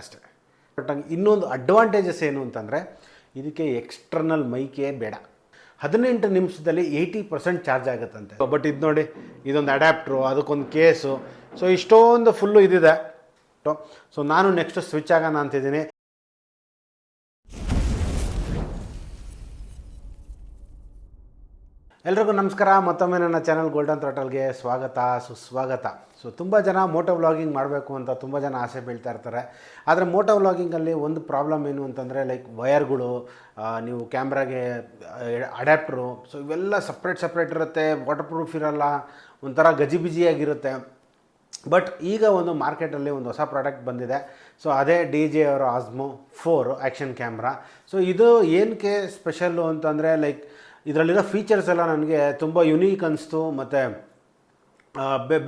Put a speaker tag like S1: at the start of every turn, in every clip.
S1: ಅಷ್ಟೇ. ಬಟ್ ಇನ್ನೊಂದು ಅಡ್ವಾಂಟೇಜಸ್ ಏನು ಅಂತಂದರೆ, ಇದಕ್ಕೆ ಎಕ್ಸ್ಟರ್ನಲ್ ಮೈಕೇ ಬೇಡ. ಹದಿನೆಂಟು ನಿಮಿಷದಲ್ಲಿ ಏಯ್ಟಿ ಪರ್ಸೆಂಟ್ ಚಾರ್ಜ್ ಆಗುತ್ತಂತೆ. ಬಟ್ ಇದು ನೋಡಿ, ಇದೊಂದು ಅಡ್ಯಾಪ್ಟ್ರು ಅದಕ್ಕೊಂದು ಕೇಸು ಸೊ ಇಷ್ಟೊಂದು ಫುಲ್ಲು ಇದಿದೆ. ಸೊ ನಾನು ನೆಕ್ಸ್ಟ್ ಸ್ವಿಚ್ ಆಗೋಣ ಅಂತಿದ್ದೀನಿ. ಎಲ್ರಿಗೂ ನಮಸ್ಕಾರ. ಮತ್ತೊಮ್ಮೆ ನನ್ನ ಚಾನಲ್ ಗೋಲ್ಡನ್ ಥ್ರಾಟಲ್ಗೆ ಸ್ವಾಗತ, ಸುಸ್ವಾಗತ. ಸೊ ತುಂಬ ಜನ ಮೋಟೋ ವ್ಲಾಗಿಂಗ್ ಮಾಡಬೇಕು ಅಂತ ತುಂಬ ಜನ ಆಸೆ ಬೀಳ್ತಾ ಇರ್ತಾರೆ. ಆದರೆ ಮೋಟೋ ವ್ಲಾಗಿಂಗಲ್ಲಿ ಒಂದು ಪ್ರಾಬ್ಲಮ್ ಏನು ಅಂತಂದರೆ ಲೈಕ್ ವಯರ್ಗಳು ನೀವು ಕ್ಯಾಮ್ರಾಗೆ ಅಡ್ಯಾಪ್ಟ್ರು ಸೊ ಇವೆಲ್ಲ ಸಪ್ರೇಟ್ ಸಪ್ರೇಟ್ ಇರುತ್ತೆ. ವಾಟರ್ ಪ್ರೂಫ್ ಇರಲ್ಲ. ಒಂಥರ ಗಜಿಬಿಜಿಯಾಗಿರುತ್ತೆ ಬಟ್ ಈಗ ಒಂದು ಮಾರ್ಕೆಟಲ್ಲಿ ಒಂದು ಹೊಸ ಪ್ರಾಡಕ್ಟ್ ಬಂದಿದೆ. ಸೊ ಅದೇ ಡಿ ಜೆ ಅವರ Osmo four action camera so ಇದು ಏನಕ್ಕೆ ಸ್ಪೆಷಲ್ಲು ಅಂತಂದರೆ ಲೈಕ್ ಇದರಲ್ಲಿರೋ ಫೀಚರ್ಸ್ ಎಲ್ಲ ನನಗೆ ತುಂಬ ಯುನೀಕ್ ಅನಿಸ್ತು. ಮತ್ತು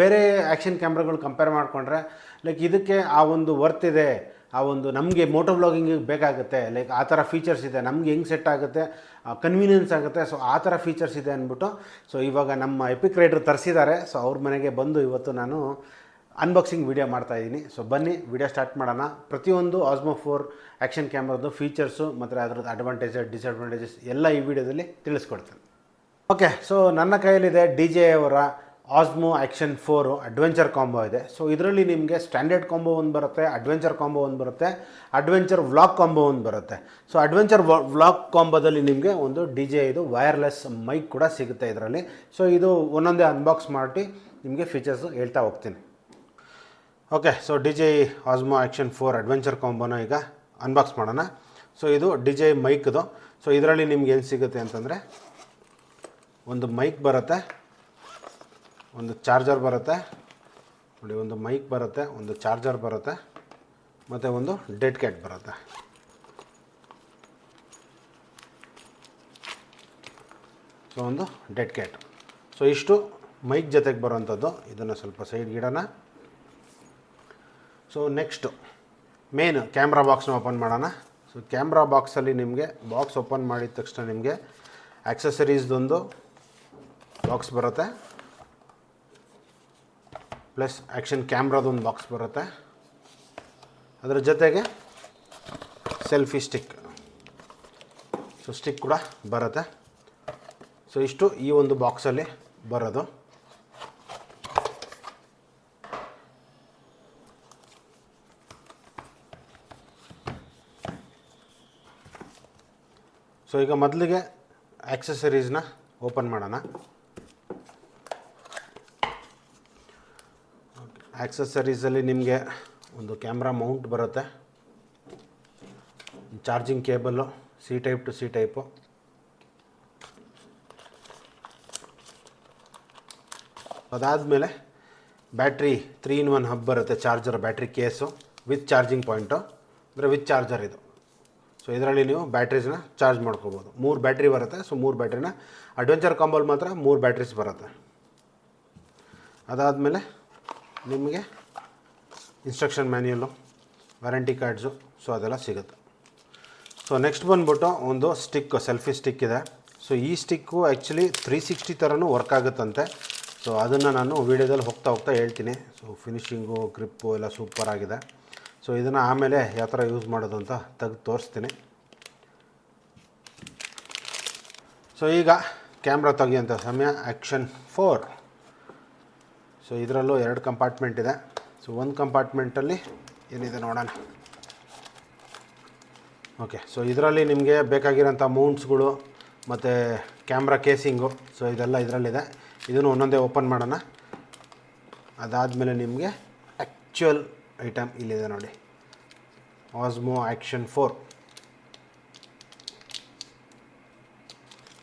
S1: ಬೇರೆ ಆ್ಯಕ್ಷನ್ ಕ್ಯಾಮ್ರಾಗಳು ಕಂಪೇರ್ ಮಾಡಿಕೊಂಡ್ರೆ ಲೈಕ್ ಇದಕ್ಕೆ ಆ ಒಂದು ವರ್ತ್ ಇದೆ, ಆ ಒಂದು ನಮಗೆ ಮೋಟೋ ವ್ಲಾಗಿಂಗಿಗೆ ಬೇಕಾಗುತ್ತೆ. ಲೈಕ್ ಆ ಥರ ಫೀಚರ್ಸ್ ಇದೆ, ನಮ್ಗೆ ಹೆಂಗೆ ಸೆಟ್ ಆಗುತ್ತೆ ಕನ್ವೀನಿಯನ್ಸ್ ಆಗುತ್ತೆ. ಸೊ ಆ ಥರ ಫೀಚರ್ಸ್ ಇದೆ ಅಂದ್ಬಿಟ್ಟು ಸೊ ಇವಾಗ ನಮ್ಮ ಎಪಿಕ್ ರೈಡ್ರ್ ತರಿಸಿದ್ದಾರೆ. ಸೊ ಅವ್ರ ಮನೆಗೆ ಬಂದು ಇವತ್ತು ನಾನು ಅನ್ಬಾಕ್ಸಿಂಗ್ ವೀಡಿಯೋ ಮಾಡ್ತಾಯಿದ್ದೀನಿ ಸೊ ಬನ್ನಿ ವಿಡಿಯೋ ಸ್ಟಾರ್ಟ್ ಮಾಡೋಣ. ಪ್ರತಿಯೊಂದು ಆಸ್ಮೋ ಫೋರ್ ಆ್ಯಕ್ಷನ್ ಕ್ಯಾಮ್ರಾದು ಫೀಚರ್ಸು ಮತ್ತು ಅದರದ್ದು ಅಡ್ವಾಂಟೇಜಸ್ ಡಿಸ್ಅಡ್ವಾಂಟೇಜಸ್ ಎಲ್ಲ ಈ ವಿಡಿಯೋದಲ್ಲಿ ತಿಳಿಸ್ಕೊಡ್ತೀನಿ. ಓಕೆ ಸೊ ನನ್ನ ಕೈಯಲ್ಲಿದೆ ಡಿ ಜೆ ಅವರ Osmo action four adventure combo ಇದೆ. ಸೊ ಇದರಲ್ಲಿ ನಿಮಗೆ ಸ್ಟ್ಯಾಂಡರ್ಡ್ ಕಾಂಬೋ ಒಂದು ಬರುತ್ತೆ ಅಡ್ವೆಂಚರ್ ಕಾಂಬೋ ಒಂದು ಬರುತ್ತೆ ಅಡ್ವೆಂಚರ್ ವ್ಲಾಗ್ ಕಾಂಬೋ ಒಂದು ಬರುತ್ತೆ. ಸೊ ಅಡ್ವೆಂಚರ್ ವ್ಲಾಗ್ ಕಾಂಬೋದಲ್ಲಿ ನಿಮಗೆ ಒಂದು ಡಿ ಜೆ ಇದು ವೈರ್ಲೆಸ್ ಮೈಕ್ ಕೂಡ ಸಿಗುತ್ತೆ ಇದರಲ್ಲಿ. ಸೊ ಇದು ಒಂದೊಂದೇ ಅನ್ಬಾಕ್ಸ್ ಮಾಡಿ ನಿಮಗೆ ಫೀಚರ್ಸು ಹೇಳ್ತಾ ಹೋಗ್ತೀನಿ. Okay so D J Osmo action four adventure ಕಾಂಬೋನ ಈಗ ಅನ್ಬಾಕ್ಸ್ ಮಾಡೋಣ. ಸೊ ಇದು ಡಿ ಜೆ ಮೈಕ್ದು ಸೊ ಇದರಲ್ಲಿ ನಿಮ್ಗೆ ಏನು ಸಿಗುತ್ತೆ ಅಂತಂದರೆ ಒಂದು ಮೈಕ್ ಬರುತ್ತೆ, ಒಂದು ಚಾರ್ಜರ್ ಬರುತ್ತೆ, ನೋಡಿ ಒಂದು ಮೈಕ್ ಬರುತ್ತೆ, ಒಂದು ಚಾರ್ಜರ್ ಬರುತ್ತೆ, ಮತ್ತು ಒಂದು ಡೆಡ್ ಕ್ಯಾಟ್ ಬರುತ್ತೆ. ಸೊ ಒಂದು ಡೆಡ್ ಕ್ಯಾಟ್ ಸೊ ಇಷ್ಟು ಮೈಕ್ ಜೊತೆಗೆ ಬರುವಂಥದ್ದು. ಇದನ್ನು ಸ್ವಲ್ಪ ಸೈಡ್ಗೆ ಇಡೋಣ. ಸೊ ನೆಕ್ಸ್ಟು ಮೇನ್ ಕ್ಯಾಮ್ರಾ ಬಾಕ್ಸ್ನ ಓಪನ್ ಮಾಡೋಣ. ಸೊ ಕ್ಯಾಮ್ರಾ ಬಾಕ್ಸಲ್ಲಿ ನಿಮಗೆ ಬಾಕ್ಸ್ ಓಪನ್ ಮಾಡಿದ ತಕ್ಷಣ ನಿಮಗೆ ಆ್ಯಕ್ಸಸರೀಸ್ದೊಂದು ಬಾಕ್ಸ್ ಬರುತ್ತೆ. ಪ್ಲಸ್ ಆ್ಯಕ್ಷನ್ ಕ್ಯಾಮ್ರಾದೊಂದು ಬಾಕ್ಸ್ ಬರುತ್ತೆ. ಅದರ ಜೊತೆಗೆ ಸೆಲ್ಫಿ ಸ್ಟಿಕ್ ಸೊ ಸ್ಟಿಕ್ ಕೂಡ ಬರುತ್ತೆ. ಸೊ ಇಷ್ಟು ಈ ಒಂದು ಬಾಕ್ಸಲ್ಲಿ ಬರೋದು. ಸೊ ಈಗ ಮೊದಲಿಗೆ ಆಕ್ಸೆಸರೀಸ್ನ ಓಪನ್ ಮಾಡೋಣ. ಆಕ್ಸೆಸರೀಸಲ್ಲಿ ನಿಮಗೆ ಒಂದು ಕ್ಯಾಮ್ರಾ ಮೌಂಟ್ ಬರುತ್ತೆ. Charging cable C type to C type ಅದಾದಮೇಲೆ battery three in one hub ಬರುತ್ತೆ charger battery case with charging point ಅಂದರೆ ವಿತ್ ಚಾರ್ಜರ್ ಇದು. ಸೊ ಇದರಲ್ಲಿ ನೀವು ಬ್ಯಾಟ್ರೀಸ್ನ ಚಾರ್ಜ್ ಮಾಡ್ಕೋಬೋದು. ಮೂರು ಬ್ಯಾಟ್ರಿ ಬರುತ್ತೆ. ಸೊ ಮೂರು ಬ್ಯಾಟ್ರಿನ ಅಡ್ವೆಂಚರ್ ಕಾಂಬಲ್ ಮಾತ್ರ ಮೂರು ಬ್ಯಾಟ್ರೀಸ್ ಬರುತ್ತೆ. ಅದಾದಮೇಲೆ ನಿಮಗೆ instruction manual warranty cards so ಅದೆಲ್ಲ ಸಿಗುತ್ತೆ. ಸೊ ನೆಕ್ಸ್ಟ್ ಬಂದ್ಬಿಟ್ಟು ಒಂದು ಸ್ಟಿಕ್ ಸೆಲ್ಫಿ ಸ್ಟಿಕ್ ಇದೆ. ಸೊ ಈ ಸ್ಟಿಕ್ಕು ಆ್ಯಕ್ಚುಲಿ ತ್ರೀ ಸಿಕ್ಸ್ಟಿ ಥರನೂ ವರ್ಕ್ ಆಗುತ್ತಂತೆ. ಸೊ ಅದನ್ನು ನಾನು ವೀಡಿಯೋದಲ್ಲಿ ಹೋಗ್ತಾ ಹೋಗ್ತಾ ಹೇಳ್ತೀನಿ. ಸೊ ಫಿನಿಷಿಂಗು ಗ್ರಿಪ್ಪು ಎಲ್ಲ ಸೂಪರ್ ಆಗಿದೆ. ಸೊ ಇದನ್ನು ಆಮೇಲೆ ಯಾವ ಥರ ಯೂಸ್ ಮಾಡೋದು ಅಂತ ತೆಗೆದು ತೋರಿಸ್ತೀನಿ. ಸೊ ಈಗ ಕ್ಯಾಮ್ರಾ ತೆಗಿಯೋಂಥ ಸಮಯ ಆ್ಯಕ್ಷನ್ ಫೋರ್ ಸೊ ಇದರಲ್ಲೂ ಎರಡು ಕಂಪಾರ್ಟ್ಮೆಂಟ್ ಇದೆ. ಸೊ ಒಂದು ಕಂಪಾರ್ಟ್ಮೆಂಟಲ್ಲಿ ಏನಿದೆ ನೋಡೋಣ. ಓಕೆ ಸೊ ಇದರಲ್ಲಿ ನಿಮಗೆ ಬೇಕಾಗಿರೋಂಥ ಮೌಂಟ್ಸ್ಗಳು ಮತ್ತು ಕ್ಯಾಮ್ರಾ ಕೇಸಿಂಗು ಸೊ ಇದೆಲ್ಲ ಇದರಲ್ಲಿದೆ. ಇದನ್ನು ಒಂದೊಂದೇ ಓಪನ್ ಮಾಡೋಣ. ಅದಾದಮೇಲೆ ನಿಮಗೆ ಆ್ಯಕ್ಚುಯಲ್ ಐಟಮ್ ಇಲ್ಲಿದೆ ನೋಡಿ. ಆಸ್ಮೋ ಆ್ಯಕ್ಷನ್ ಫೋರ್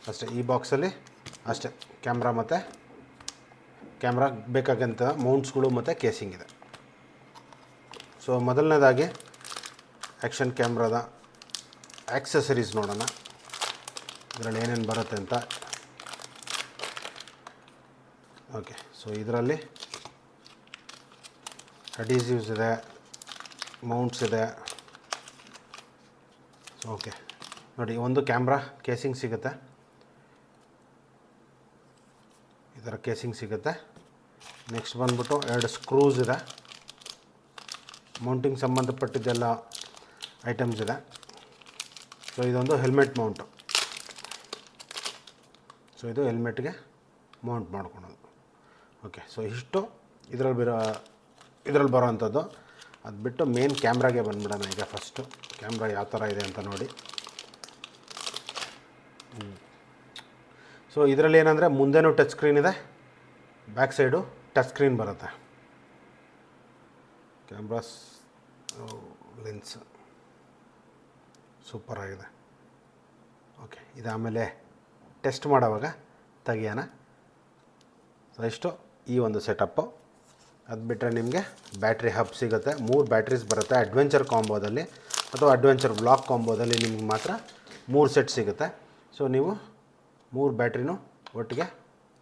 S1: ಅಷ್ಟೇ, ಈ ಬಾಕ್ಸಲ್ಲಿ ಅಷ್ಟೇ ಕ್ಯಾಮ್ರಾ ಮತ್ತು ಕ್ಯಾಮ್ರಾ ಬೇಕಾಗಂಥ ಮೌಂಟ್ಸ್ಗಳು ಮತ್ತು ಕೇಸಿಂಗ್ ಇದೆ. ಸೊ ಮೊದಲನೇದಾಗಿ ಆ್ಯಕ್ಷನ್ ಕ್ಯಾಮ್ರಾದ ಆ್ಯಕ್ಸಸರೀಸ್ ನೋಡೋಣ. ಇದರಲ್ಲಿ ಏನೇನು ಬರುತ್ತೆ ಅಂತ. ಓಕೆ ಸೊ ಇದರಲ್ಲಿ ಅಡೀಸಿವ್ಸ್ ಇದೆ ಮೌಂಟ್ಸ್ ಇದೆ ಓಕೆ ನೋಡಿ, ಒಂದು ಕ್ಯಾಮ್ರಾ ಕೇಸಿಂಗ್ ಸಿಗುತ್ತೆ. ಈ ಥರ ಕೇಸಿಂಗ್ ಸಿಗುತ್ತೆ. ನೆಕ್ಸ್ಟ್ ಬಂದ್ಬಿಟ್ಟು ಎರಡು ಸ್ಕ್ರೂಸ್ ಇದೆ. ಮೌಂಟಿಂಗ್ ಸಂಬಂಧಪಟ್ಟಿದ್ದೆಲ್ಲ ಐಟಮ್ಸ್ ಇದೆ. ಸೊ ಇದೊಂದು ಹೆಲ್ಮೆಟ್ ಮೌಂಟು ಸೊ ಇದು ಹೆಲ್ಮೆಟ್ಗೆ ಮೌಂಟ್ ಮಾಡ್ಕೊಳೋದು. ಓಕೆ ಸೊ ಇಷ್ಟು ಇದರಲ್ಲಿ ಬರೋ ಇದರಲ್ಲಿ ಬರೋವಂಥದ್ದು ಅದು ಬಿಟ್ಟು ಮೇನ್ ಕ್ಯಾಮ್ರಾಗೆ ಬಂದ್ಬಿಡೋಣ ಈಗ ಫಸ್ಟು ಕ್ಯಾಮ್ರಾ ಯಾವ ಥರ ಇದೆ ಅಂತ ನೋಡಿ. ಸೊ ಇದರಲ್ಲಿ ಏನಂದರೆ ಮುಂದೆನೂ ಟಚ್ ಸ್ಕ್ರೀನ್ ಇದೆ ಬ್ಯಾಕ್ ಸೈಡು ಟಚ್ ಸ್ಕ್ರೀನ್ ಬರುತ್ತೆ. ಕ್ಯಾಮ್ರಾಸ್ ಲೆನ್ಸ್ ಸೂಪರ್ ಆಗಿದೆ. ಓಕೆ ಇದು ಆಮೇಲೆ ಟೆಸ್ಟ್ ಮಾಡೋವಾಗ ತೆಗಿಯೋಣ. ಸೊ ಇಷ್ಟು ಈ ಒಂದು ಸೆಟಪ್ಪು ಅದು ಬಿಟ್ಟರೆ ನಿಮಗೆ ಬ್ಯಾಟ್ರಿ ಹಬ್ ಸಿಗುತ್ತೆ. ಮೂರು ಬ್ಯಾಟ್ರೀಸ್ ಬರುತ್ತೆ. ಅಡ್ವೆಂಚರ್ ಕಾಂಬೋದಲ್ಲಿ ಅಥವಾ ಅಡ್ವೆಂಚರ್ ಬ್ಲಾಕ್ ಕಾಂಬೋದಲ್ಲಿ ನಿಮ್ಗೆ ಮಾತ್ರ ಮೂರು ಸೆಟ್ ಸಿಗುತ್ತೆ. ಸೊ ನೀವು ಮೂರು ಬ್ಯಾಟ್ರಿನೂ ಒಟ್ಟಿಗೆ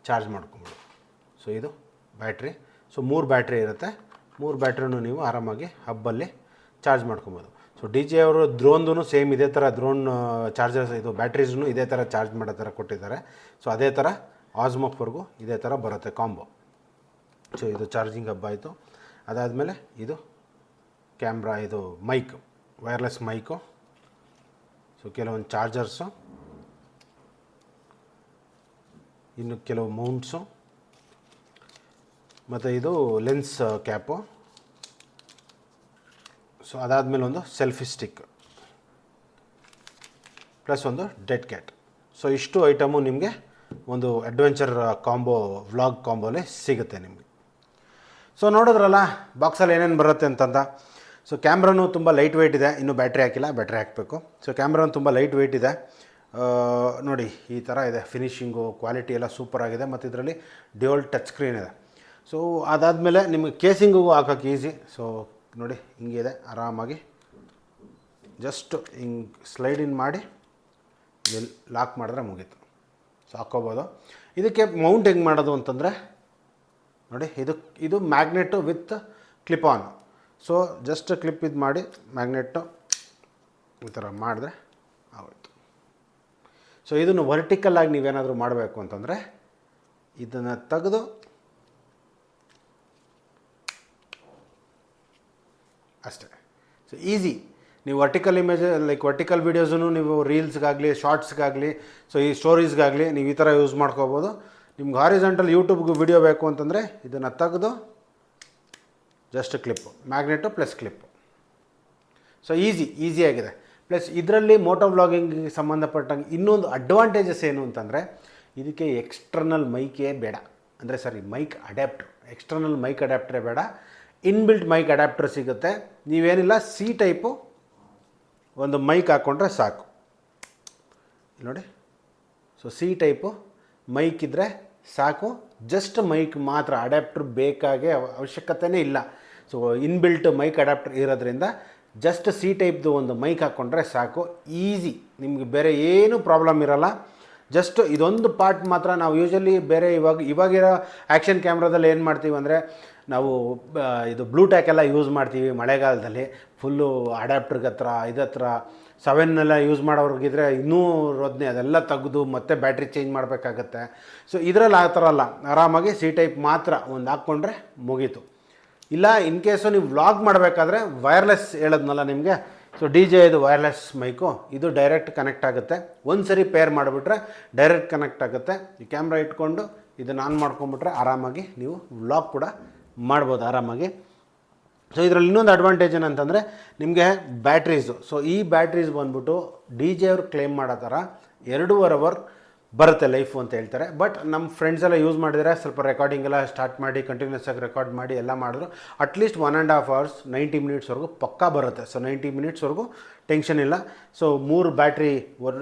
S1: ಚಾರ್ಜ್ ಮಾಡ್ಕೊಬೋದು. ಸೊ ಇದು ಬ್ಯಾಟ್ರಿ. ಸೊ ಮೂರು ಬ್ಯಾಟ್ರಿ ಇರುತ್ತೆ. ಮೂರು ಬ್ಯಾಟ್ರಿನೂ ನೀವು ಆರಾಮಾಗಿ ಹಬ್ಬಲ್ಲಿ ಚಾರ್ಜ್ ಮಾಡ್ಕೊಬೋದು. ಸೊ ಡಿ ಜೆ ಅವರು ದ್ರೋನ್ದು ಸೇಮ್ ಇದೇ ಥರ ದ್ರೋನ್ ಚಾರ್ಜರ್ಸ್ ಇದು ಬ್ಯಾಟ್ರೀಸ್ನು ಇದೇ ಥರ ಚಾರ್ಜ್ ಮಾಡೋ ಥರ ಕೊಟ್ಟಿದ್ದಾರೆ. ಸೊ ಅದೇ ಥರ ಆಜ್ಮೋಕ್ವರೆಗೂ ಇದೇ ಥರ ಬರುತ್ತೆ ಕಾಂಬೋ ಸೊ ಇದು ಚಾರ್ಜಿಂಗ್ ಹಬ್ಬ ಆಯಿತು. ಅದಾದಮೇಲೆ ಇದು ಕ್ಯಾಮ್ರಾ ಇದು ಮೈಕ್ ವೈರ್ಲೆಸ್ ಮೈಕು ಸೊ ಕೆಲವೊಂದು ಚಾರ್ಜರ್ಸು ಇನ್ನು ಕೆಲವು ಮೌಂಟ್ಸು ಮತ್ತು ಇದು ಲೆನ್ಸ್ ಕ್ಯಾಪು ಸೊ ಅದಾದಮೇಲೆ ಒಂದು ಸೆಲ್ಫಿ ಸ್ಟಿಕ್ ಪ್ಲಸ್ ಒಂದು ಡೆಡ್ ಕ್ಯಾಟ್ ಸೊ ಇಷ್ಟು ಐಟಮು ನಿಮಗೆ ಒಂದು ಅಡ್ವೆಂಚರ್ ಕಾಂಬೋ ವ್ಲಾಗ್ ಕಾಂಬೋಲೇ ಸಿಗುತ್ತೆ ನಿಮಗೆ. ಸೊ ನೋಡಿದ್ರಲ್ಲ ಬಾಕ್ಸಲ್ಲಿ ಏನೇನು ಬರುತ್ತೆ ಅಂತಂದ? ಸೊ ಕ್ಯಾಮ್ರಾನು ತುಂಬ ಲೈಟ್ ವೆಯ್ಟ್ ಇದೆ. ಇನ್ನೂ ಬ್ಯಾಟ್ರಿ ಹಾಕಿಲ್ಲ ಬ್ಯಾಟ್ರಿ ಹಾಕಬೇಕು. ಸೊ ಕ್ಯಾಮ್ರಾನು ತುಂಬ ಲೈಟ್ ವೆಯ್ಟ್ ಇದೆ ನೋಡಿ, ಈ ಥರ ಇದೆ. ಫಿನಿಷಿಂಗು ಕ್ವಾಲಿಟಿ ಎಲ್ಲ ಸೂಪರ್ ಆಗಿದೆ. ಮತ್ತು ಇದರಲ್ಲಿ ಡ್ಯೂಯಲ್ ಟಚ್ ಸ್ಕ್ರೀನ್ ಇದೆ. ಸೊ ಅದಾದಮೇಲೆ ನಿಮಗೆ ಕೇಸಿಂಗಿಗೂ ಹಾಕೋಕ್ಕೆ ಈಸಿ ಸೊ ನೋಡಿ ಹಿಂಗಿದೆ ಆರಾಮಾಗಿ. ಜಸ್ಟ್ ಹಿಂಗೆ ಸ್ಲೈಡ್ ಇನ್ ಮಾಡಿ ಲಾಕ್ ಮಾಡಿದ್ರೆ ಮುಗೀತು. ಸೊ ಹಾಕ್ಕೋಬೋದು. ಇದಕ್ಕೆ ಮೌಂಟ್ ಹೆಂಗೆ ಮಾಡೋದು ಅಂತಂದರೆ ನೋಡಿ, ಇದು ಇದು magnet with clip on so just clip ಇದು ಮಾಡಿ ಮ್ಯಾಗ್ನೆಟ್ಟು ಈ ಥರ ಮಾಡಿದ್ರೆ ಆಗೋಯ್ತು. ಸೊ ಇದನ್ನು ವರ್ಟಿಕಲ್ಲಾಗಿ ನೀವೇನಾದರೂ ಮಾಡಬೇಕು ಅಂತಂದರೆ, ಇದನ್ನು ತೆಗೆದು ಅಷ್ಟೇ. ಸೊ ಈಸಿ ನೀವು ವರ್ಟಿಕಲ್ ಇಮೇಜ್ ಲೈಕ್ ವರ್ಟಿಕಲ್ ವೀಡಿಯೋಸನ್ನು ನೀವು ರೀಲ್ಸ್ಗಾಗಲಿ ಶಾರ್ಟ್ಸ್ಗಾಗಲಿ ಸೊ ಈ ಸ್ಟೋರೀಸ್ಗಾಗಲಿ ನೀವು ಈ ಥರ ಯೂಸ್ ಮಾಡ್ಕೋಬೋದು. ನಿಮ್ಗೆ ಹಾರಿಜೆಂಟಲ್ ಯೂಟ್ಯೂಬ್ಗೆ ವಿಡಿಯೋ ಬೇಕು ಅಂತಂದರೆ ಇದನ್ನು ತೆಗೆದು just clip magnet plus clip so easy ಈಸಿಯಾಗಿದೆ plus ಇದರಲ್ಲಿ ಮೋಟೋ ವ್ಲಾಗಿಂಗಿಗೆ ಸಂಬಂಧಪಟ್ಟಂಗೆ ಇನ್ನೊಂದು ಅಡ್ವಾಂಟೇಜಸ್ ಏನು ಅಂತಂದರೆ ಇದಕ್ಕೆ ಎಕ್ಸ್ಟರ್ನಲ್ ಮೈಕೇ ಬೇಡ. ಅಂದರೆ ಸರಿ ಮೈಕ್ ಅಡ್ಯಾಪ್ಟ್ರ್ ಎಕ್ಸ್ಟರ್ನಲ್ ಮೈಕ್ ಅಡ್ಯಾಪ್ಟ್ರೇ ಬೇಡ. ಇನ್ಬಿಲ್ಟ್ ಮೈಕ್ ಅಡ್ಯಾಪ್ಟರ್ ಸಿಗುತ್ತೆ. ನೀವೇನಿಲ್ಲ ಸಿ ಟೈಪು ಒಂದು ಮೈಕ್ ಹಾಕ್ಕೊಂಡ್ರೆ ಸಾಕು. ನೋಡಿ. ಸೊ ಸಿ ಟೈಪು ಮೈಕ್ ಇದ್ದರೆ ಸಾಕು. ಜಸ್ಟ್ ಮೈಕ್ ಮಾತ್ರ ಅಡ್ಯಾಪ್ಟರ್ ಬೇಕಾಗೆ ಅವ- ಅವಶ್ಯಕತೆನೇ ಇಲ್ಲ. ಸೊ ಇನ್ಬಿಲ್ಟ್ ಮೈಕ್ ಅಡ್ಯಾಪ್ಟರ್ ಇರೋದ್ರಿಂದ ಜಸ್ಟ್ ಸಿ ಟೈಪ್ದು ಒಂದು ಮೈಕ್ ಹಾಕ್ಕೊಂಡ್ರೆ ಸಾಕು. ಈಸಿ ನಿಮಗೆ ಬೇರೆ ಏನೂ ಪ್ರಾಬ್ಲಮ್ ಇರೋಲ್ಲ. ಜಸ್ಟ್ ಇದೊಂದು ಪಾರ್ಟ್ ಮಾತ್ರ ನಾವು ಯೂಶಲಿ ಬೇರೆ ಇವಾಗ ಇವಾಗಿರೋ ಆ್ಯಕ್ಷನ್ ಕ್ಯಾಮ್ರಾದಲ್ಲಿ ಏನು ಮಾಡ್ತೀವಿ ಅಂದರೆ ನಾವು ಇದು ಬ್ಲೂಟ್ಯಾಕ್ ಎಲ್ಲ ಯೂಸ್ ಮಾಡ್ತೀವಿ ಮಳೆಗಾಲದಲ್ಲಿ. ಫುಲ್ಲು ಅಡ್ಯಾಪ್ಟ್ರಿಗೆ ಹತ್ರ ಇದತ್ರ ಸೆವೆನ್ನೆಲ್ಲ ಯೂಸ್ ಮಾಡೋರ್ಗಿದ್ರೆ ಇನ್ನೂ ರೋದನೆ ಅದೆಲ್ಲ ತೆಗೆದು ಮತ್ತೆ ಬ್ಯಾಟ್ರಿ ಚೇಂಜ್ ಮಾಡಬೇಕಾಗತ್ತೆ. ಸೊ ಇದರಲ್ಲಿ ಆ ಥರ ಅಲ್ಲ. ಆರಾಮಾಗಿ ಸಿ ಟೈಪ್ ಮಾತ್ರ ಒಂದು ಹಾಕ್ಕೊಂಡ್ರೆ ಮುಗೀತು. ಇಲ್ಲ, ಇನ್ ಕೇಸು ನೀವು ವ್ಲಾಗ್ ಮಾಡಬೇಕಾದ್ರೆ ವೈರ್ಲೆಸ್ ಹೇಳೋದ್ನಲ್ಲ ನಿಮಗೆ? ಸೊ ಡಿ ಜೆ ಇದು ವೈರ್ಲೆಸ್ ಮೈಕು. ಇದು ಡೈರೆಕ್ಟ್ ಕನೆಕ್ಟ್ ಆಗುತ್ತೆ. ಒಂದು ಸರಿ ಪೇರ್ ಮಾಡಿಬಿಟ್ರೆ ಡೈರೆಕ್ಟ್ ಕನೆಕ್ಟ್ ಆಗುತ್ತೆ. ಈ ಕ್ಯಾಮ್ರಾ ಇಟ್ಕೊಂಡು ಇದನ್ನು ಆನ್ ಮಾಡ್ಕೊಂಬಿಟ್ರೆ ಆರಾಮಾಗಿ ನೀವು ವ್ಲಾಗ್ ಕೂಡ ಮಾಡ್ಬೋದು ಆರಾಮಾಗಿ. ಸೊ ಇದರಲ್ಲಿ ಇನ್ನೊಂದು ಅಡ್ವಾಂಟೇಜ್ ಏನಂತಂದರೆ ನಿಮಗೆ ಬ್ಯಾಟ್ರೀಸು ಸೊ ಈ ಬ್ಯಾಟ್ರೀಸ್ ಬಂದ್ಬಿಟ್ಟು ಡಿ ಜೆ ಅವ್ರು ಕ್ಲೇಮ್ ಮಾಡೋ ಥರ ಎರಡೂವರೆ ಅವರ್ ಬರುತ್ತೆ ಲೈಫು ಅಂತ ಹೇಳ್ತಾರೆ. ಬಟ್ ನಮ್ಮ ಫ್ರೆಂಡ್ಸ್ ಎಲ್ಲ ಯೂಸ್ ಮಾಡಿದರೆ ಸ್ವಲ್ಪ ರೆಕಾರ್ಡಿಂಗ್ ಎಲ್ಲ ಸ್ಟಾರ್ಟ್ ಮಾಡಿ ಕಂಟಿನ್ಯೂಸ್ ಆಗಿ ರೆಕಾರ್ಡ್ ಮಾಡಿ ಎಲ್ಲ ಮಾಡಿದ್ರು. At least one and half hours ninety ಮಿನಿಟ್ಸ್ವರೆಗೂ ಪಕ್ಕಾ ಬರುತ್ತೆ. ಸೊ ನೈಂಟಿ ಮಿನಿಟ್ಸ್ವರೆಗೂ ಟೆನ್ಷನ್ ಇಲ್ಲ. ಸೊ ಮೂರು ಬ್ಯಾಟ್ರಿ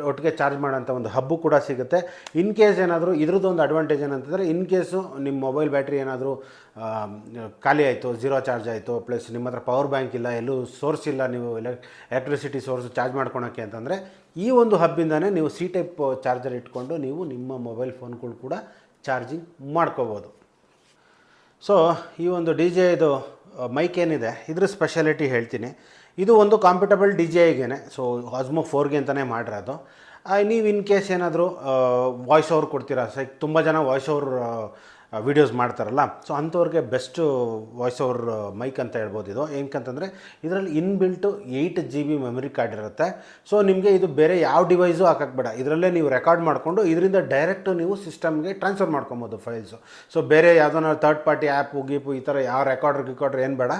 S1: ಒಟ್ಟಿಗೆ ಚಾರ್ಜ್ ಮಾಡೋಂಥ ಒಂದು ಹಬ್ಬು ಕೂಡ ಸಿಗುತ್ತೆ. ಇನ್ ಕೇಸ್ ಏನಾದರೂ ಇದ್ರದ್ದು ಒಂದು ಅಡ್ವಾಂಟೇಜ್ ಏನಂತಂದರೆ ಇನ್ ಕೇಸು ನಿಮ್ಮ ಮೊಬೈಲ್ ಬ್ಯಾಟ್ರಿ ಏನಾದರೂ ಖಾಲಿ ಆಯಿತು ಝೀರೋ ಚಾರ್ಜ್ ಆಯಿತು ಪ್ಲಸ್ ನಿಮ್ಮ ಹತ್ರ ಪವರ್ ಬ್ಯಾಂಕ್ ಇಲ್ಲ, ಎಲ್ಲೂ ಸೋರ್ಸ್ ಇಲ್ಲ, ನೀವು ಎಲೆಕ್ಟ್ರಿಸಿಟಿ ಸೋರ್ಸ್ ಚಾರ್ಜ್ ಮಾಡ್ಕೊಳಕ್ಕೆ ಅಂತಂದರೆ ಈ ಒಂದು ಹಬ್ಬಿಂದನೇ ನೀವು ಸಿ ಟೈಪ್ ಚಾರ್ಜರ್ ಇಟ್ಕೊಂಡು ನೀವು ನಿಮ್ಮ ಮೊಬೈಲ್ ಫೋನ್ಗಳು ಕೂಡ ಚಾರ್ಜಿಂಗ್ ಮಾಡ್ಕೋಬೋದು. ಸೊ ಈ ಒಂದು ಡಿ ಜೆ ಇದು ಮೈಕ್ ಏನಿದೆ, ಇದ್ರ ಸ್ಪೆಷಾಲಿಟಿ ಹೇಳ್ತೀನಿ. ಇದು ಒಂದು ಕಾಂಪಿಟಬಲ್ ಡಿ ಜೆ ಐಗೇನೆ ಸೊ ಆಸ್ಮೋ ಫೋರ್ಗೆ ಅಂತಲೇ ಮಾಡಿರೋದು ನೀವು ಇನ್ ಕೇಸ್ ಏನಾದರೂ ವಾಯ್ಸ್ ಓವರ್ ಕೊಡ್ತೀರಾ? ಸೈಕ್ ತುಂಬ ಜನ ವಾಯ್ಸ್ ಓವರ್ ವೀಡಿಯೋಸ್ ಮಾಡ್ತಾರಲ್ಲ. ಸೊ ಅಂಥವ್ರಿಗೆ ಬೆಸ್ಟು ವಾಯ್ಸ್ ಓವರ್ ಮೈಕ್ ಅಂತ ಹೇಳ್ಬೋದು ಇದು. ಏನಕ್ಕಂತಂದರೆ ಇದರಲ್ಲಿ inbuilt eight G B memory card ಇರುತ್ತೆ. ಸೊ ನಿಮಗೆ ಇದು ಬೇರೆ ಯಾವ ಡಿವೈಸು ಹಾಕಕ್ಕೆ ಬೇಡ ಇದರಲ್ಲೇ ನೀವು ರೆಕಾರ್ಡ್ ಮಾಡಿಕೊಂಡು, ಇದರಿಂದ ಡೈರೆಕ್ಟು ನೀವು ಸಿಸ್ಟಮ್ಗೆ ಟ್ರಾನ್ಸ್ಫರ್ ಮಾಡ್ಕೊಬೋದು ಫೈಲ್ಸು ಸೊ ಬೇರೆ ಯಾವುದೋ ಥರ್ಡ್ ಪಾರ್ಟಿ ಆ್ಯಪು ಗೀಪು, ಈ ಥರ ಯಾವ ರೆಕಾರ್ಡ್ರ್ ಗಿಕಾರ್ಡ್ರ್ ಏನು ಬೇಡ.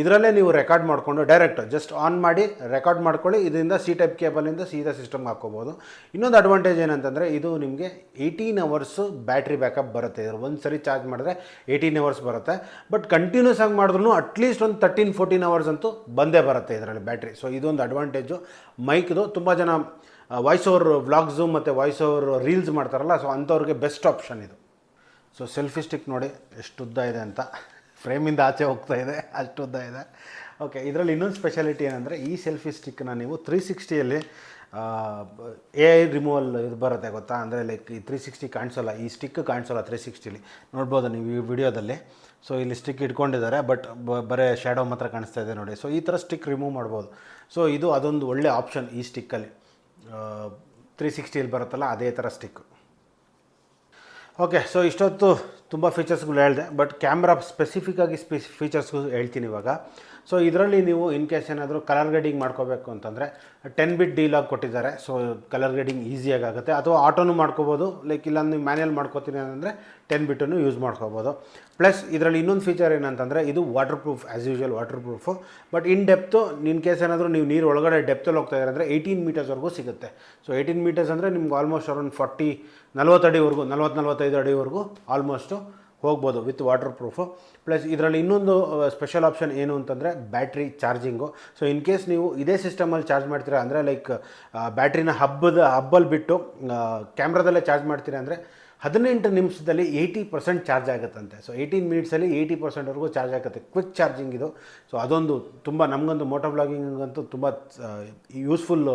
S1: ಇದರಲ್ಲೇ ನೀವು ರೆಕಾರ್ಡ್ ಮಾಡಿಕೊಂಡು ಡೈರೆಕ್ಟ್ ಜಸ್ಟ್ ಆನ್ ಮಾಡಿ ರೆಕಾರ್ಡ್ ಮಾಡ್ಕೊಳ್ಳಿ, ಇದರಿಂದ ಸಿ ಟೈಪ್ ಕೇಬಲಿಂದ ಸೀದಾ ಸಿಸ್ಟಮ್ ಹಾಕ್ಕೋಬೋದು. ಇನ್ನೊಂದು ಅಡ್ವಾಂಟೇಜ್ ಏನಂತಂದರೆ ಇದು ನಿಮಗೆ ಏಯ್ಟೀನ್ ಅವರ್ಸು ಬ್ಯಾಟ್ರಿ ಬ್ಯಾಕಪ್ ಬರುತ್ತೆ. ಇದ್ರ ಒಂದು ಸರಿ ಚಾರ್ಜ್ ಮಾಡಿದ್ರೆ ಏಯ್ಟೀನ್ ಅವರ್ಸ್ ಬರುತ್ತೆ. ಬಟ್ ಕಂಟಿನ್ಯೂಸ್ ಆಗಿ ಮಾಡಿದ್ರು ಅಟ್ಲೀಸ್ಟ್ ಒಂದು ತರ್ಟೀನ್ ಫೋರ್ಟೀನ್ ಅವರ್ಸ್ ಅಂತೂ ಬಂದೇ ಬರುತ್ತೆ ಇದರಲ್ಲಿ ಬ್ಯಾಟ್ರಿ ಸೊ ಇದೊಂದು ಅಡ್ವಾಂಟೇಜು ಮೈಕ್ದು ತುಂಬ ಜನ ವಾಯ್ಸ್ ಓವರ್ ವ್ಲಾಗ್ಸು ಮತ್ತು ವಾಯ್ಸ್ ಓವರ್ ರೀಲ್ಸ್ ಮಾಡ್ತಾರಲ್ಲ ಸೊ ಅಂಥವ್ರಿಗೆ ಬೆಸ್ಟ್ ಆಪ್ಷನ್ ಇದು. ಸೊ ಸೆಲ್ಫಿ ಸ್ಟಿಕ್ ನೋಡಿ ಎಷ್ಟು ಉದ್ದ ಇದೆ ಅಂತ. ಫ್ರೇಮಿಂದ ಆಚೆ ಹೋಗ್ತಾ ಇದೆ ಅಷ್ಟು ಉದ್ದ ಇದೆ. ಓಕೆ ಇದರಲ್ಲಿ ಇನ್ನೊಂದು ಸ್ಪೆಷಾಲಿಟಿ ಏನಂದರೆ ಈ ಸೆಲ್ಫಿ ಸ್ಟಿಕ್ನ ನೀವು ತ್ರೀ ಸಿಕ್ಸ್ಟಿಯಲ್ಲಿ ಎ ಐ ರಿಮೂವಲ್ ಇದು ಬರುತ್ತೆ ಗೊತ್ತಾ? ಅಂದರೆ ಲೈಕ್ ಈ ತ್ರೀ ಸಿಕ್ಸ್ಟಿ ಕಾಣಿಸೋಲ್ಲ, ಈ ಸ್ಟಿಕ್ ಕಾಣಿಸೋಲ್ಲ ತ್ರೀ ಸಿಕ್ಸ್ಟಿಲಿ ನೋಡ್ಬೋದು ನೀವು ಈ ವಿಡಿಯೋದಲ್ಲಿ. ಸೊ ಇಲ್ಲಿ ಸ್ಟಿಕ್ ಇಟ್ಕೊಂಡಿದ್ದಾರೆ ಬಟ್ ಬರೇ ಶ್ಯಾಡೋ ಮಾತ್ರ ಕಾಣಿಸ್ತಾ ಇದೆ ನೋಡಿ. ಸೊ ಈ ಥರ ಸ್ಟಿಕ್ ರಿಮೂವ್ ಮಾಡ್ಬೋದು. ಸೊ ಇದು ಅದೊಂದು ಒಳ್ಳೆ ಆಪ್ಷನ್ ಈ ಸ್ಟಿಕ್ಕಲ್ಲಿ ತ್ರೀ ಸಿಕ್ಸ್ಟಿಯಲ್ಲಿ ಬರುತ್ತಲ್ಲ, ಅದೇ ಥರ ಸ್ಟಿಕ್ ಓಕೆ ಸೊ ಇಷ್ಟೊತ್ತು ತುಂಬ ಫೀಚರ್ಸ್ಗಳು ಹೇಳಿದೆ ಬಟ್ ಕ್ಯಾಮ್ರಾ ಸ್ಪೆಸಿಫಿಕ್ಕಾಗಿ ಸ್ಪೆಸಿ ಫೀಚರ್ಸ್ಗಳು ಹೇಳ್ತೀನಿ ಇವಾಗ. ಸೊ ಇದರಲ್ಲಿ ನೀವು ಇನ್ ಕೇಸ್ ಏನಾದರೂ ಕಲರ್ ಗ್ರೇಡಿಂಗ್ ಮಾಡ್ಕೋಬೇಕು ಅಂತಂದರೆ ಟೆನ್ ಬಿಟ್ ಡೀಲಾಗಿ ಕೊಟ್ಟಿದ್ದಾರೆ. ಸೊ ಕಲರ್ ಗ್ರೇಡಿಂಗ್ ಈಸಿಯಾಗಿ ಆಗುತ್ತೆ. ಅಥವಾ ಆಟೋನು ಮಾಡ್ಕೋಬೋದು. ಲೈಕ್ ಇಲ್ಲ ನೀವು ಮ್ಯಾನ್ಯಲ್ ಮಾಡ್ಕೋತೀನಿ ಅಂತಂದರೆ ಟೆನ್ ಬಿಟ್ಟನ್ನು ಯೂಸ್ ಮಾಡ್ಕೋಬೋದು. ಪ್ಲಸ್ ಇದರಲ್ಲಿ ಇನ್ನೊಂದು ಫೀಚರ್ ಏನಂತಂದರೆ ಇದು waterproof as usual waterproof but in depth in case ಏನಾದರೂ ನೀವು ನೀರು ಒಳಗಡೆ ಡೆಪ್ತಲ್ಲಿ ಹೋಗ್ತಾ ಅಂದರೆ ಏಯ್ಟೀನ್ ಮೀಟರ್ಸ್ವರೆಗೂ ಸಿಗುತ್ತೆ. ಸೊ ಏಯ್ಟೀನ್ ಮೀಟರ್ಸ್ ಅಂದರೆ ನಿಮ್ಗೆ ಆಲ್ಮೋಸ್ಟ್ ಅರೌಂಡ್ ಫಾರ್ಟಿ ನಲ್ವತ್ತು ಅಡಿವರೆಗೂ ನಲ್ವತ್ತು ನಲ್ವತ್ತೈದು ಅಡಿವರೆಗೂ ಆಲ್ಮೋಸ್ಟು ಹೋಗ್ಬೋದು ವಿತ್ ವಾಟರ್ ಪ್ರೂಫು ಪ್ಲಸ್ ಇದರಲ್ಲಿ ಇನ್ನೊಂದು ಸ್ಪೆಷಲ್ ಆಪ್ಷನ್ ಏನು ಅಂತಂದರೆ battery charging so in case ನೀವು ಇದೇ ಸಿಸ್ಟಮಲ್ಲಿ ಚಾರ್ಜ್ ಮಾಡ್ತೀರಾ ಅಂದರೆ ಲೈಕ್ ಬ್ಯಾಟ್ರಿನ ಹಬ್ಬದ ಹಬ್ಬಲ್ಲಿ ಬಿಟ್ಟು ಕ್ಯಾಮ್ರಾದಲ್ಲೇ ಚಾರ್ಜ್ ಮಾಡ್ತೀರಾ ಅಂದರೆ ಹದಿನೆಂಟು ನಿಮಿಷದಲ್ಲಿ ಏಯ್ಟಿ ಪರ್ಸೆಂಟ್ ಚಾರ್ಜ್ ಆಗುತ್ತಂತೆ. ಸೊ ಏಯ್ಟೀನ್ ಮಿನಿಟ್ಸಲ್ಲಿ ಏಯ್ಟಿ ಪರ್ಸೆಂಟ್ವರೆಗೂ ಚಾರ್ಜ್ ಆಗುತ್ತೆ. ಕ್ವಿಕ್ ಚಾರ್ಜಿಂಗ್ ಇದು. ಸೊ ಅದೊಂದು ತುಂಬ ನಮಗೊಂದು ಮೋಟೋ ಬ್ಲಾಗಿಂಗ್ ಅಂತೂ ತುಂಬ ಯೂಸ್ಫುಲ್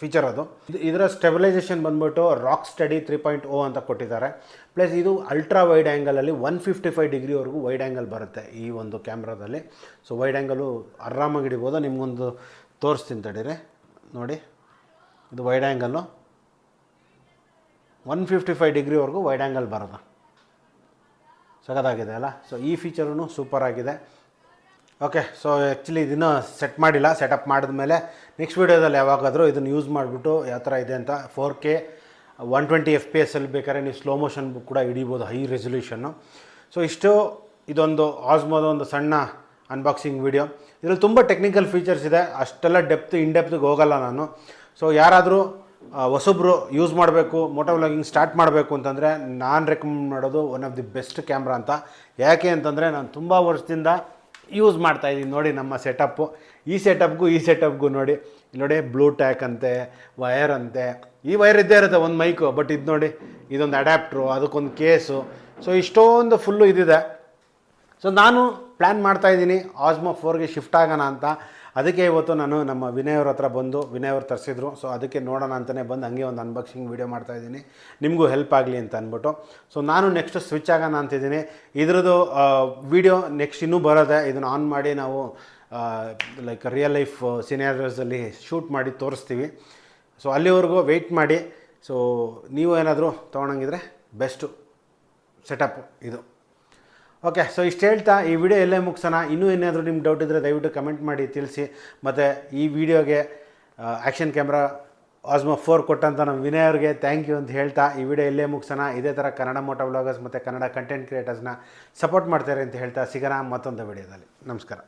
S1: ಫೀಚರ್ ಅದು. ಇದು ಇದರ ಸ್ಟೆಬಿಲೈಸೇಷನ್ ಬಂದ್ಬಿಟ್ಟು rock steady three point O ಅಂತ ಕೊಟ್ಟಿದ್ದಾರೆ. ಪ್ಲಸ್ ಇದು ಅಲ್ಟ್ರಾ ವೈಡ್ ಆ್ಯಂಗಲಲ್ಲಿ ಒನ್ ಫಿಫ್ಟಿ ಫೈವ್ ಡಿಗ್ರಿವರೆಗೂ ವೈಡ್ ಆ್ಯಂಗಲ್ ಬರುತ್ತೆ ಈ ಒಂದು ಕ್ಯಾಮ್ರಾದಲ್ಲಿ ಸೊ ವೈಡ್ ಆ್ಯಂಗಲು ಆರಾಮಾಗಿ ಹಿಡಿಬೋದು. ನಿಮಗೊಂದು ತೋರಿಸ್ತೀನಿ ತಡೀರಿ. ನೋಡಿ, ಇದು wide angle one fifty five ಡಿಗ್ರಿವರೆಗೂ wide angle ಬರೋದು. ಸಗದಾಗಿದೆ ಅಲ್ಲ? ಸೊ ಈ ಫೀಚರೂ ಸೂಪರ್ ಆಗಿದೆ. ಓಕೆ ಸೊ ಆ್ಯಕ್ಚುಲಿ ಇದನ್ನು ಸೆಟ್ ಮಾಡಿಲ್ಲ ಸೆಟಪ್ ಮಾಡಿದ ಮೇಲೆ ನೆಕ್ಸ್ಟ್ ವೀಡಿಯೋದಲ್ಲಿ ಯಾವಾಗಾದರೂ ಇದನ್ನು ಯೂಸ್ ಮಾಡಿಬಿಟ್ಟು ಯಾವ ಥರ ಇದೆ ಅಂತ four K one twenty F P S ಅಲ್ಲಿ ಬೇಕಾದ್ರೆ ನೀವು ಸ್ಲೋ ಮೋಷನ್ ಕೂಡ ಹಿಡಿಬೋದು ಹೈ ರೆಸೊಲ್ಯೂಷನ್ನು ಸೊ ಇಷ್ಟು, ಇದೊಂದು ಆಸ್ಮೋದ ಒಂದು ಸಣ್ಣ ಅನ್ಬಾಕ್ಸಿಂಗ್ ವೀಡಿಯೋ ಇದರಲ್ಲಿ ತುಂಬ ಟೆಕ್ನಿಕಲ್ ಫೀಚರ್ಸ್ ಇದೆ, ಅಷ್ಟೆಲ್ಲ ಡೆಪ್ತ್ ಇನ್ ಡೆಪ್ತ್ಗೆ ಹೋಗಲ್ಲ ನಾನು. ಸೊ ಯಾರಾದರೂ ಹೊಸೊಬ್ಬರು ಯೂಸ್ ಮಾಡಬೇಕು ಮೋಟೋ ವ್ಲಾಗಿಂಗ್ ಸ್ಟಾರ್ಟ್ ಮಾಡಬೇಕು ಅಂತಂದರೆ ನಾನು ರೆಕಮೆಂಡ್ ಮಾಡೋದು one of the best camera ಅಂತ. ಯಾಕೆ ಅಂತಂದರೆ ನಾನು ತುಂಬ ವರ್ಷದಿಂದ ಯೂಸ್ ಮಾಡ್ತಾ ಇದ್ದೀನಿ ನೋಡಿ ನಮ್ಮ ಸೆಟಪ್ಪು ಈ ಸೆಟಪ್ಗೂ ಈ ಸೆಟಪ್ಗೂ ನೋಡಿ. ನೋಡಿ ಬ್ಲೂ ಟ್ಯಾಕ್ ಅಂತೆ ವಯರ್ ಅಂತೆ. ಈ ವೈರ್ ಇದ್ದೇ ಇರುತ್ತೆ ಒಂದು ಮೈಕು ಬಟ್ ಇದು ನೋಡಿ, ಇದೊಂದು ಅಡ್ಯಾಪ್ಟ್ರು ಅದಕ್ಕೊಂದು ಕೇಸು ಸೊ ಇಷ್ಟೊಂದು ಫುಲ್ಲು ಇದಿದೆ. ಸೊ ನಾನು ಪ್ಲ್ಯಾನ್ ಮಾಡ್ತಾ ಇದ್ದೀನಿ ಆಸ್ಮೋ ಫೋರ್ಗೆ ಶಿಫ್ಟ್ ಆಗೋಣ ಅಂತ. ಅದಕ್ಕೆ ಇವತ್ತು ನಾನು ನಮ್ಮ ವಿನಯ್ ಅವ್ರ ಹತ್ರ ಬಂದು ವಿನಯ್ ಅವ್ರು ತರಿಸಿದ್ರು. ಸೊ ಅದಕ್ಕೆ ನೋಡೋಣ ಅಂತಲೇ ಬಂದು ಹಂಗೆ ಒಂದು ಅನ್ಬಾಕ್ಸಿಂಗ್ ವೀಡಿಯೋ ಮಾಡ್ತಾ ಇದ್ದೀನಿ. ನಿಮಗೂ ಹೆಲ್ಪ್ ಆಗಲಿ ಅಂತ ಅಂದ್ಬಿಟ್ಟು. ಸೊ ನಾನು ನೆಕ್ಸ್ಟ್ ಸ್ವಿಚ್ ಆಗೋಣ ಅಂತಿದ್ದೀನಿ. ಇದ್ರದ್ದು ವೀಡಿಯೋ ನೆಕ್ಸ್ಟ್ ಇನ್ನೂ ಬರೋದೆ ಇದನ್ನು ಆನ್ ಮಾಡಿ ನಾವು ಲೈಕ್ ರಿಯಲ್ ಲೈಫ್ ಸಿನಿಯರ್ಸಲ್ಲಿ ಶೂಟ್ ಮಾಡಿ ತೋರಿಸ್ತೀವಿ. ಸೊ ಅಲ್ಲಿವರೆಗೂ ವೆಯ್ಟ್ ಮಾಡಿ. ಸೊ ನೀವು ಏನಾದರೂ ತೊಗೊಳಂಗಿದ್ರೆ ಬೆಸ್ಟು ಸೆಟಪ್ ಇದು. ಓಕೆ ಸೊ ಇಷ್ಟು ಹೇಳ್ತಾ ಈ ವಿಡಿಯೋ ಎಲ್ಲೇ ಮುಗಿಸೋಣ. ಇನ್ನೂ ಏನಾದರೂ ನಿಮ್ಗೆ ಡೌಟ್ ಇದ್ದರೆ ದಯವಿಟ್ಟು ಕಮೆಂಟ್ ಮಾಡಿ, ತಿಳಿಸಿ. ಮತ್ತು ಈ ವಿಡಿಯೋಗೆ ಆ್ಯಕ್ಷನ್ ಕ್ಯಾಮ್ರಾ ಆಸ್ಮೋ ಫೋರ್ ಕೊಟ್ಟಂಥ ನಮ್ಮ ವಿನಯ್ ಅವ್ರಿಗೆ ಥ್ಯಾಂಕ್ ಯು ಅಂತ ಹೇಳ್ತಾ ಈ ವಿಡಿಯೋ ಎಲ್ಲೇ ಮುಗಿಸೋಣ. ಇದೇ ಥರ ಕನ್ನಡ ಮೋಟೋ ವ್ಲಾಗರ್ಸ್ ಮತ್ತು ಕನ್ನಡ ಕಂಟೆಂಟ್ ಕ್ರಿಯೇಟರ್ಸ್ನ ಸಪೋರ್ಟ್ ಮಾಡ್ತಾರೆ ಅಂತ ಹೇಳ್ತಾ ಸಿಗೋಣ ಮತ್ತೊಂದು ವಿಡಿಯೋದಲ್ಲಿ ನಮಸ್ಕಾರ.